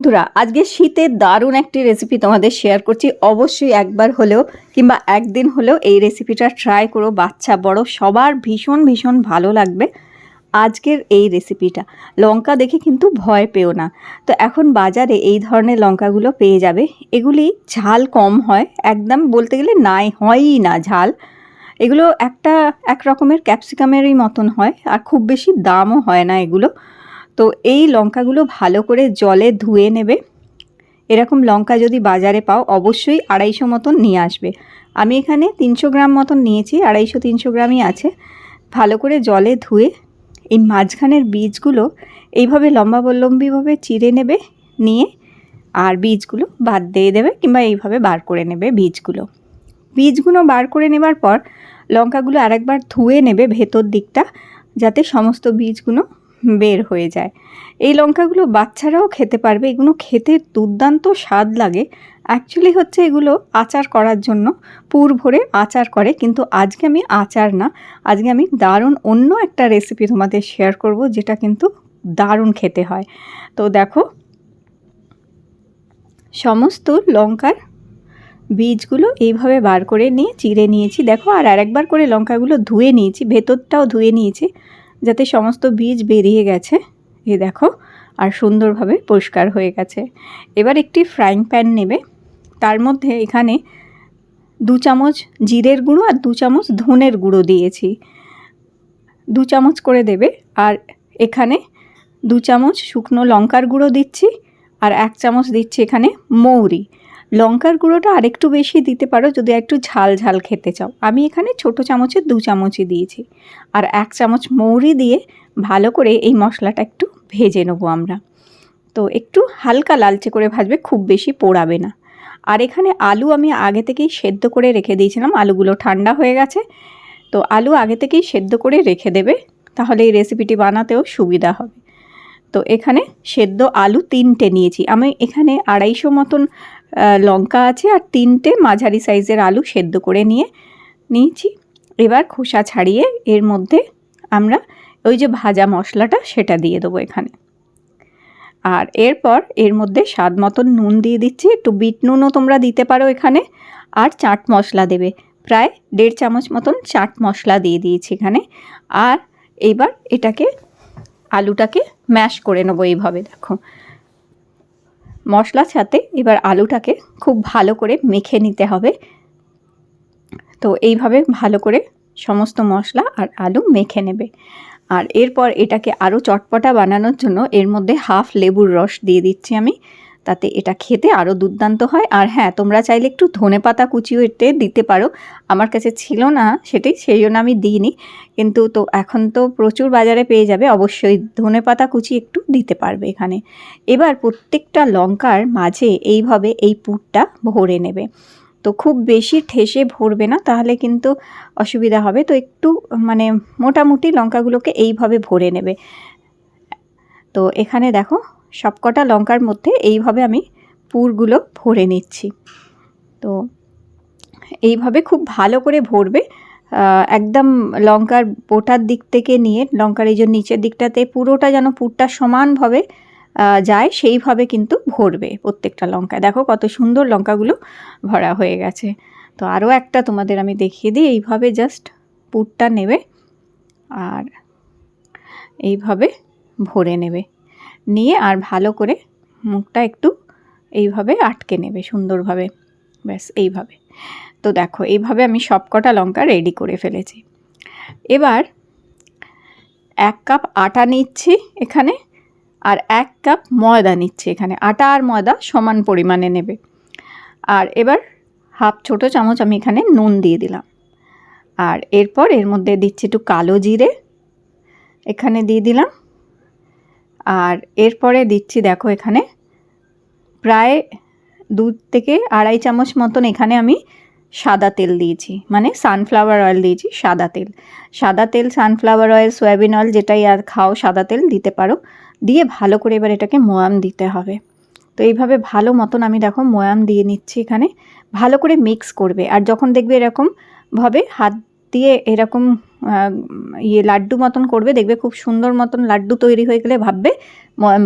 বন্ধুরা, আজকে শীতের দারুণ একটি রেসিপি তোমাদের শেয়ার করছি। অবশ্যই একবার হলেও কিংবা একদিন হলেও এই রেসিপিটা ট্রাই করো। বাচ্চা, বড়, সবার ভীষণ ভীষণ ভালো লাগবে আজকের এই রেসিপিটা লঙ্কা দেখে কিন্তু ভয় পেও না। তো এখন বাজারে এই ধরনের লঙ্কাগুলো পেয়ে যাবে। এগুলি ঝাল কম হয়, একদম বলতে গেলে নাই, হয়ই না ঝাল। এগুলো একটা, এক রকমের ক্যাপসিকামেরই মতন হয়, আর খুব বেশি দামও হয় না এগুলো। তো এই লঙ্কাগুলো ভালো করে জলে ধুয়ে নেবে। এরকম লঙ্কা যদি বাজারে পাও, অবশ্যই আড়াইশো মতন নিয়ে আসবে। আমি এখানে তিনশো গ্রাম মতন নিয়েছি, আড়াইশো তিনশো গ্রামই আছে। ভালো করে জলে ধুয়ে এই মাঝখানের বীজগুলো এইভাবে লম্বাবলম্বিভাবে চিড়ে নেবে, নিয়ে আর বীজগুলো বাদ দিয়ে দেবে কিংবা এইভাবে বার করে নেবে বীজগুলো। বীজগুলো বার করে নেবার পর লঙ্কাগুলো আরেকবার ধুয়ে নেবে ভেতর দিকটা, যাতে সমস্ত বীজগুলো বের হয়ে যায়। এই লঙ্কাগুলো বাচ্চারাও খেতে পারবে। এগুলো খেতে দুর্দান্ত স্বাদ লাগে। অ্যাকচুয়ালি হচ্ছে এগুলো আচার করার জন্য। পুর ভরে আচার করে। কিন্তু আজকে আমি আচার না। আজকে আমি দারুণ অন্য একটা রেসিপি তোমাদের শেয়ার করব, যেটা কিন্তু দারুণ খেতে হয়। তো দেখো, সমস্ত লঙ্কার বীজগুলো এইভাবে বার করে নিয়ে, চিড়ে নিয়েছি। দেখো, আর আরেকবার করে লঙ্কাগুলো ধুয়ে নিয়েছি। ভেতরটাও ধুয়ে নিয়েছি। যাতে সমস্ত বীজ বেরিয়ে গেছে, এ দেখো, আর সুন্দরভাবে পরিষ্কার হয়ে গেছে। এবার একটি ফ্রাইং প্যান নেবে, তার মধ্যে এখানে দু চামচ জিরের গুঁড়ো আর দু চামচ ধনের গুঁড়ো দিয়েছি। দু চামচ করে দেবে, আর এখানে দু চামচ শুকনো লঙ্কার গুঁড়ো দিচ্ছি, আর এক চামচ দিচ্ছি এখানে মৌরি। লঙ্কার গুঁড়োটা আরেকটু বেশি দিতে পারো যদি একটু ঝাল ঝাল খেতে চাও। আমি এখানে ছোট চামচের দু চামচই দিয়েছি। আর এক চামচ মৌরি দিয়ে ভালো করে এই মশলাটা একটু ভেজে নেব আমরা। তো একটু হালকা লালচে করে ভাজবে, খুব বেশি পোড়াবে না। আর এখানে আলু আমি আগে থেকেই সেদ্ধ করে রেখে দিয়েছিলাম, আলুগুলো ঠান্ডা হয়ে গেছে। তো আলু আগে থেকেই সেদ্ধ করে রেখে দেবে, তাহলে এই রেসিপিটি বানাতেও সুবিধা হবে। তো এখানে সেদ্ধ আলু তিনটে নিয়েছি। আমি এখানে আড়াইশো মতন লঙ্কা আছে আর তিনটে মাঝারি সাইজের আলু সেদ্ধ করে নিয়ে নিয়েছি। এবার খোসা ছাড়িয়ে এর মধ্যে আমরা ওই যে ভাজা মশলাটা সেটা দিয়ে দেবো এখানে। আর এরপর এর মধ্যে স্বাদ মতন নুন দিয়ে দিচ্ছি। একটু বিট নুনও তোমরা দিতে পারো এখানে। আর চাট মশলা দেবে। প্রায় দেড় চামচ মতন চাট মশলা দিয়ে দিয়েছি এখানে। আর এবার এটাকে, আলুটাকে ম্যাশ করে নেব এইভাবে, দেখো। মশলার সাথে এবার আলুটাকে খুব ভালো করে মেখে নিতে হবে। তো এইভাবে ভালো করে সমস্ত মশলা আর আলু মেখে নেবে। আর এরপর এটাকে আরও চটপটা বানানোর জন্য এর মধ্যে হাফ লেবুর রস দিয়ে দিচ্ছি আমি। তাতে এটা খেতে আরও দুর্দান্ত হয়। আর হ্যাঁ তোমরা চাইলে একটু ধনে পাতা কুচিও এতে দিতে পারো। আমার কাছে ছিল না সেটাই, সেই জন্য আমি দিইনি। কিন্তু তো এখন তো প্রচুর বাজারে পেয়ে যাবে, অবশ্যই ধনে পাতা কুচি একটু দিতে পারবে এখানে। এবার প্রত্যেকটা লঙ্কার মাঝে এইভাবে এই পুরটা ভরে নেবে। তো খুব বেশি ঠেসে ভরবে না, তাহলে কিন্তু অসুবিধা হবে। তো একটু মানে মোটামুটি লঙ্কাগুলোকে এইভাবে ভরে নেবে। তো এখানে দেখো সবকটা লঙ্কার মধ্যে এইভাবে আমি পুরগুলো ভরে নিচ্ছি। তো এইভাবে খুব ভালো করে ভরবে। একদম লঙ্কার বোটার দিক থেকে নিয়ে, লঙ্কার এই যে নিচের দিকটাতে পুরোটা যেন পুরটা সমানভাবে যায়, সেইভাবে কিন্তু ভরবে প্রত্যেকটা লঙ্কায় দেখো কত সুন্দর লঙ্কাগুলো ভরা হয়ে গেছে। তো আরও একটা তোমাদের আমি দেখিয়ে দিই। এইভাবে জাস্ট পুরটা নেবে আর এইভাবে ভরে নেবে। নিয়ে আর ভালো করে মুখটা একটু এইভাবে আটকে নেবে সুন্দরভাবে। ব্যাস, এইভাবে। তো দেখো, এইভাবে আমি সবকটা লঙ্কা রেডি করে ফেলেছি। এবার এক কাপ আটা নিচ্ছি এখানে আর এক কাপ ময়দা নিচ্ছি এখানে। আটা আর ময়দা সমান পরিমাণে নেবে। আর এবার হাফ ছোট চামচ আমি এখানে নুন দিয়ে দিলাম। আর এরপর এর মধ্যে দিচ্ছি একটু কালো জিরে। এখানে দিয়ে দিলাম আর এরপরে দিচ্ছি, দেখো এখানে, প্রায় দু থেকে আড়াই চামচ মতন এখানে আমি সাদা তেল দিয়েছি মানে সানফ্লাওয়ার অয়েল দিয়েছি, সাদা তেল। সাদা তেল সানফ্লাওয়ার অয়েল সয়াবিন অয়েল যেটাই আর খাও, সাদা তেল দিতে পারো। দিয়ে ভালো করে এবার এটাকে ময়াম দিতে হবে। তো এইভাবে ভালো মতন আমি দেখো ময়াম দিয়ে নিচ্ছি এখানে। ভালো করে মিক্স করবে। আর যখন দেখবে এরকম ভাবে হাত দিয়ে এরকম ইয়ে লাড্ডু মতন করবে, দেখবে খুব সুন্দর মতন লাড্ডু তৈরি হয়ে গেলে ভাববে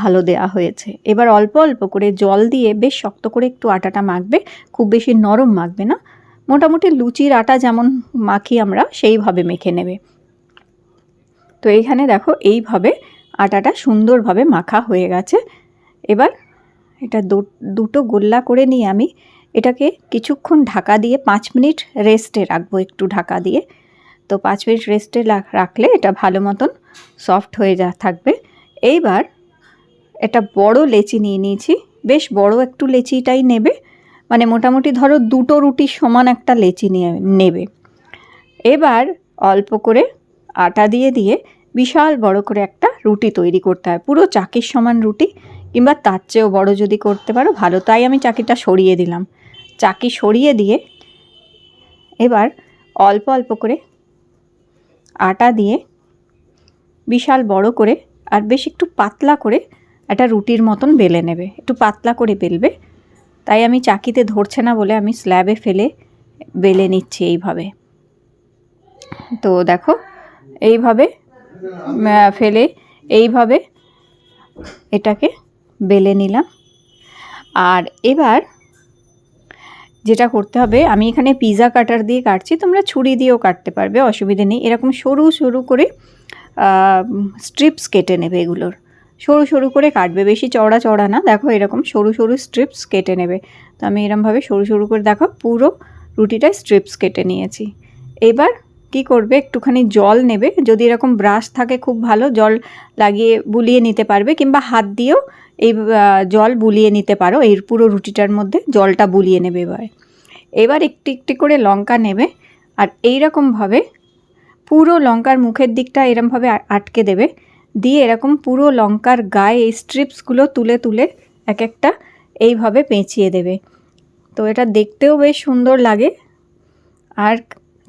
ভালো দেয়া হয়েছে। এবার অল্প অল্প করে জল দিয়ে বেশ শক্ত করে একটু আটাটা মাখবে, খুব বেশি নরম মাখবে না। মোটামুটি লুচির আটা যেমন মাখি আমরা, সেইভাবে মেখে নেবে। তো এইখানে দেখো, এইভাবে আটাটা সুন্দরভাবে মাখা হয়ে গেছে। এবার এটা দুটো গোল্লা করে নিয়ে আমি এটাকে কিছুক্ষণ ঢাকা দিয়ে পাঁচ মিনিট রেস্টে রাখব একটু ঢাকা দিয়ে। তো পাঁচ মিনিট রেস্টে রাখলে এটা ভালো মতন সফট হয়ে যা, থাকবে। এইবার এটা বড় লেচি নিয়ে নিয়েছি। বেশ বড় একটু লেচিটাই নেবে। মানে মোটামুটি ধরো দুটো রুটির সমান একটা লেচি নিয়ে, নেবে। এবার অল্প করে আটা দিয়ে দিয়ে বিশাল বড় করে একটা রুটি তৈরি করতে হয়। পুরো চাকির সমান রুটি, কিংবা তার চেয়েও বড় যদি করতে পারো, ভালো। তাই আমি চাকিটা সরিয়ে দিলাম। চাকি সরিয়ে দিয়ে এবার অল্প অল্প করে আটা দিয়ে বিশাল বড় করে আর বেশ একটু পাতলা করে একটা রুটির মতন বেলে নেবে। একটু পাতলা করে বেলবে। তাই আমি চাকিতে ধরছে না বলে আমি স্ল্যাবে ফেলে বেলে নিচ্ছি এইভাবে। তো দেখো, এইভাবে ফেলে এইভাবে এটাকে বেলে নিলাম। আর এবার যেটা করতে হবে, আমি এখানে পিৎজা কাটার দিয়ে কাটছি, তোমরা ছুরি দিয়েও কাটতে পারবে, অসুবিধে নেই। এরকম সরু সরু করে স্ট্রিপস কেটে নেবে এগুলোর। সরু সরু করে কাটবে, বেশি চওড়া চড়া না, দেখো এরকম সরু সরু স্ট্রিপস কেটে নেবে। তো আমি এরমভাবে সরু সরু করে, দেখো পুরো রুটিটায় স্ট্রিপস কেটে নিয়েছি। এবার কি করবে, একটুখানি জল নেবে, যদি এরকম ব্রাশ থাকে খুব ভালো, জল লাগিয়ে বুলিয়ে নিতে পারবে, কিংবা হাত দিয়েও এই জল বুলিয়ে নিতে পারো এর পুরো রুটিটার মধ্যে জলটা বুলিয়ে নেবে এবার। এবার একটি একটি করে লঙ্কা নেবে, আর এই রকমভাবে পুরো লঙ্কার মুখের দিকটা এরমভাবে আটকে দেবে, দিয়ে এরকম পুরো লঙ্কার গায়ে এই স্ট্রিপসগুলো তুলে তুলে এক একটা এইভাবে পেঁচিয়ে দেবে। তো এটা দেখতেও বেশ সুন্দর লাগে। আর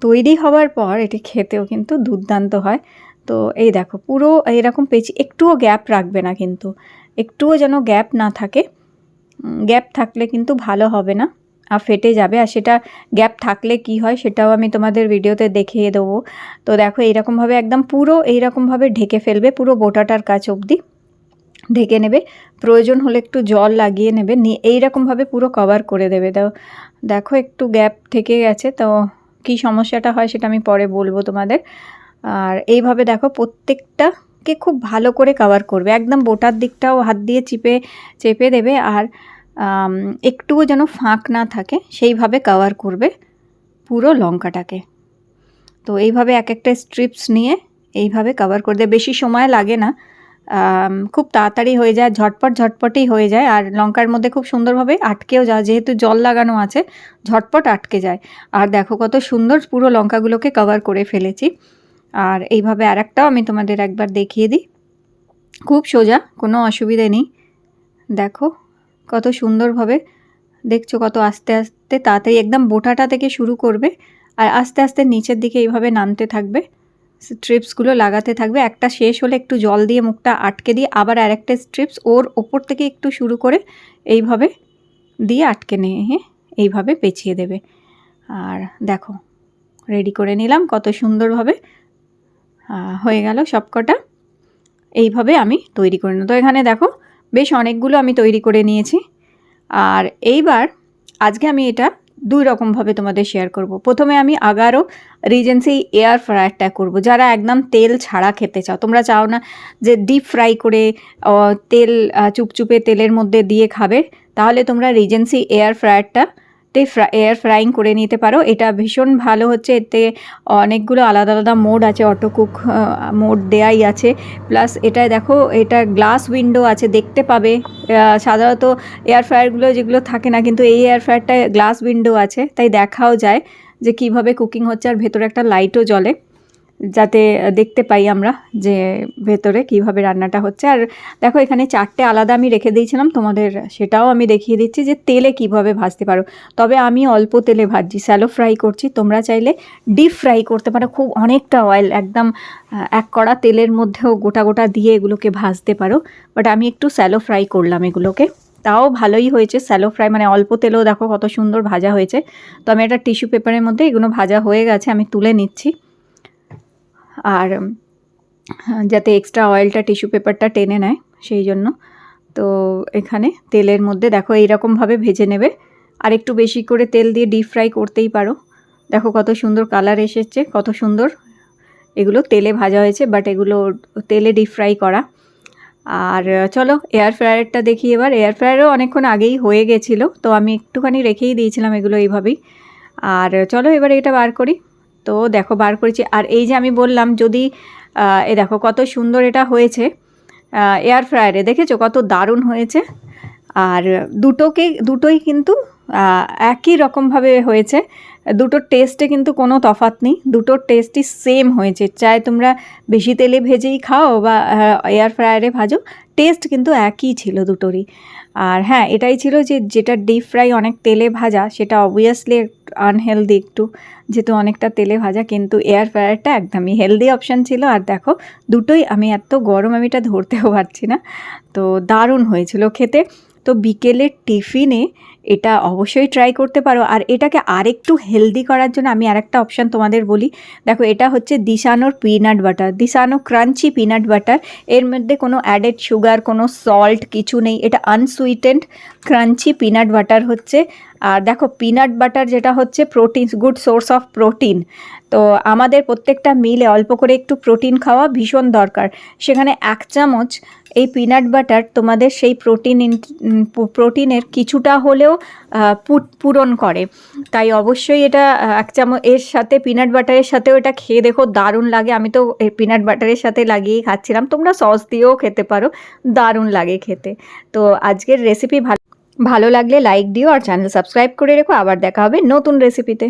তৈরি হওয়ার পর এটি খেতেও কিন্তু দুর্দান্ত হয়। তো এই দেখো, পুরো এরকম পেঁচি, একটুও গ্যাপ রাখবে না কিন্তু। একটুও যেন গ্যাপ না থাকে। গ্যাপ থাকলে কিন্তু ভালো হবে না, আর ফেটে যাবে। আর সেটা গ্যাপ থাকলে কি হয় সেটাও আমি তোমাদের ভিডিওতে দেখিয়ে দেবো। তো দেখো, এইরকমভাবে একদম পুরো এইরকমভাবে ঢেকে ফেলবে, পুরো বোটাটার কাছ অবধি ঢেকে নেবে। প্রয়োজন হলে একটু জল লাগিয়ে নেবে, নিয়ে এইরকমভাবে পুরো কভার করে দেবে। দাও দেখো, একটু গ্যাপ থেকে গেছে। তো কী সমস্যাটা হয় সেটা আমি পরে বলব তোমাদের। আর এইভাবে দেখো প্রত্যেকটাকে খুব ভালো করে কভার করবে। একদম বোটার দিকটাও হাত দিয়ে চিপে, চেপে দেবে আর একটুও যেন ফাঁক না থাকে, সেইভাবে কভার করবে পুরো লঙ্কাটাকে। তো এইভাবে এক একটা স্ট্রিপস নিয়ে এইভাবে কভার করে দেবে। বেশি সময় লাগে না। খুব তাড়াতাড়ি হয়ে যায়, ঝটপট ঝটপটই হয়ে যায়। আর লঙ্কার মধ্যে খুব সুন্দরভাবে আটকেও যায়, যেহেতু জল লাগানো আছে, ঝটপট আটকে যায়। আর দেখো কত সুন্দর পুরো লঙ্কাগুলোকে কভার করে ফেলেছি। আর এইভাবে আর একটাও আমি তোমাদের একবার দেখিয়ে দিই। খুব সোজা, কোনো অসুবিধে নেই। দেখো, কত সুন্দরভাবে, দেখছ কত আস্তে আস্তে তাড়াতাড়ি একদম বোটাটা থেকে শুরু করবে আর আস্তে আস্তে নিচের দিকে এইভাবে নামতে থাকবে। স্ট্রিপসগুলো লাগাতে থাকবে। একটা শেষ হলে একটু জল দিয়ে মুখটা আটকে দিয়ে আবার আরেকটা স্ট্রিপস ওর ওপর থেকে একটু শুরু করে এইভাবে দিয়ে আটকে নিয়ে এইভাবে পেঁচিয়ে দেবে। আর দেখো, রেডি করে নিলাম কত সুন্দরভাবে। হয়ে গেল সবকটা। এইভাবে আমি তৈরি করে নেব। তো এখানে দেখো, বেশ অনেকগুলো আমি তৈরি করে নিয়েছি। আর এইবার আজকে আমি এটা দুই রকমভাবে তোমাদের শেয়ার করব। প্রথমে আমি আগারও রিজেন্সি এয়ার ফ্রায়ারটা করব, যারা একদম তেল ছাড়া খেতে চাও। তোমরা চাও না যে ডিপ ফ্রাই করে তেল চুপচুপে তেলের মধ্যে দিয়ে খাবে। তাহলে তোমরা রিজেন্সি এয়ার ফ্রায়ারটা তে এয়ার ফ্রাইং করে নিতে পারো। এটা ভীষণ ভালো হচ্ছে। এতে অনেকগুলো আলাদা আলাদা মোড আছে অটো কুক মোড দেয়াই আছে। প্লাস এটা দেখো, এটা গ্লাস উইন্ডো আছে, দেখতে পাবে। সাধারণত এয়ার ফ্রায়ারগুলো যেগুলো থাকে না, কিন্তু এই এয়ার ফ্রায়ারটায় গ্লাস উইন্ডো আছে। তাই দেখাও যায় যে কীভাবে কুকিং হচ্ছে আর ভেতরে একটা লাইটও জ্বলে। যাতে দেখতে পাই আমরা যে ভেতরে কীভাবে রান্নাটা হচ্ছে। আর দেখো, এখানে চারটে আলাদা আমি রেখে দিয়েছিলাম, তোমাদের সেটাও আমি দেখিয়ে দিচ্ছি যে তেলে কীভাবে ভাজতে পারো। তবে আমি অল্প তেলে ভাজছি, স্যালো ফ্রাই করছি। তোমরা চাইলে ডিপ ফ্রাই করতে পারো, খুব অনেকটা অয়েল একদম এক কড়া তেলের মধ্যেও গোটা গোটা দিয়ে এগুলোকে ভাজতে পারো। বাট আমি একটু স্যালো ফ্রাই করলাম এগুলোকে। তাও ভালোই হয়েছে, স্যালো ফ্রাই মানে অল্প তেলেও দেখো কত সুন্দর ভাজা হয়েছে। তো আমি একটা টিস্যু পেপারের মধ্যে এগুলো ভাজা হয়ে গেছে, আমি তুলে নিচ্ছি। আর যাতে এক্সট্রা অয়েলটা টিস্যু পেপারটা টেনে নেয়, সেই জন্য। তো এখানে তেলের মধ্যে দেখো এইরকমভাবে ভেজে নেবে। আর একটু বেশি করে তেল দিয়ে ডিপ ফ্রাই করতেই পারো। দেখো কত সুন্দর কালার এসেছে, কত সুন্দর। এগুলো তেলে ভাজা হয়েছে বাট এগুলো তেলে ডিপ ফ্রাই করা। আর চলো এয়ার ফ্রায়ারটা দেখি এবার। এয়ার ফ্রায়ারও অনেকক্ষণ আগেই হয়ে গেছিল, তো আমি একটুখানি রেখেই দিয়েছিলাম এগুলো এইভাবেই। আর চলো এবার এটা বার করি। তো দেখো, বার করেছি। আর এই যে আমি বললাম, যদি এ দেখো কত সুন্দর এটা হয়েছে এয়ার ফ্রায়ারে দেখেছ? কত দারুণ হয়েছে। আর দুটোকে, দুটোই কিন্তু একই রকমভাবে হয়েছে। দুটোর টেস্টে কিন্তু কোনো তফাৎ নেই। দুটোর টেস্টই সেম হয়েছে। চাই তোমরা বেশি তেলে ভেজেই খাও বা এয়ার ফ্রায়ারে ভাজো। টেস্ট কিন্তু একই ছিল দুটোরই। আর হ্যাঁ এটাই ছিল যে যেটা ডিপ ফ্রাই অনেক তেলে ভাজা, সেটা অবভিয়াসলি আনহেলদি একটু, যেহেতু অনেকটা তেলে ভাজা, কিন্তু এয়ার ফ্রায়ারটা একদমই হেলদি অপশান ছিল। আর দেখো, দুটোই আমি এত গরম আমি এটা ধরতেও পারছি না। তো দারুণ হয়েছিল খেতে। তো বিকেলের টিফিনে এটা অবশ্যই ট্রাই করতে পারো। আর এটাকে আরেকটু হেলদি করার জন্য আমি আরেকটা অপশান তোমাদের বলি। দেখো, এটা হচ্ছে দিশানোর peanut butter Disano crunchy peanut butter এর মধ্যে কোনো অ্যাডেড সুগার কোনো সল্ট কিছু নেই। এটা আনসুইটেন্ড ক্রাঞ্চি পিনাট বাটার হচ্ছে। আর দেখো পিনাট বাটার যেটা হচ্ছে protein good source of protein তো আমাদের প্রত্যেকটা মিলে অল্প করে একটু প্রোটিন খাওয়া ভীষণ দরকার। সেখানে এক চামচ এই পিনাট বাটার তোমাদের সেই প্রোটিন প্রোটিনের কিছুটা হলেও পূরণ করে। তাই অবশ্যই এটা এক চামচ, এর সাথে পিনাট বাটারের সাথেও এটা খেয়ে দেখো, দারুণ লাগে। আমি তো পিনাট বাটারের সাথে লাগিয়েই খাচ্ছিলাম। তোমরা সস দিয়েও খেতে পারো, দারুণ লাগে খেতে। তো আজকের রেসিপি ভালো ভালো লাগলে লাইক দিও আর চ্যানেল সাবস্ক্রাইব করে রেখো। আবার দেখা হবে নতুন রেসিপিতে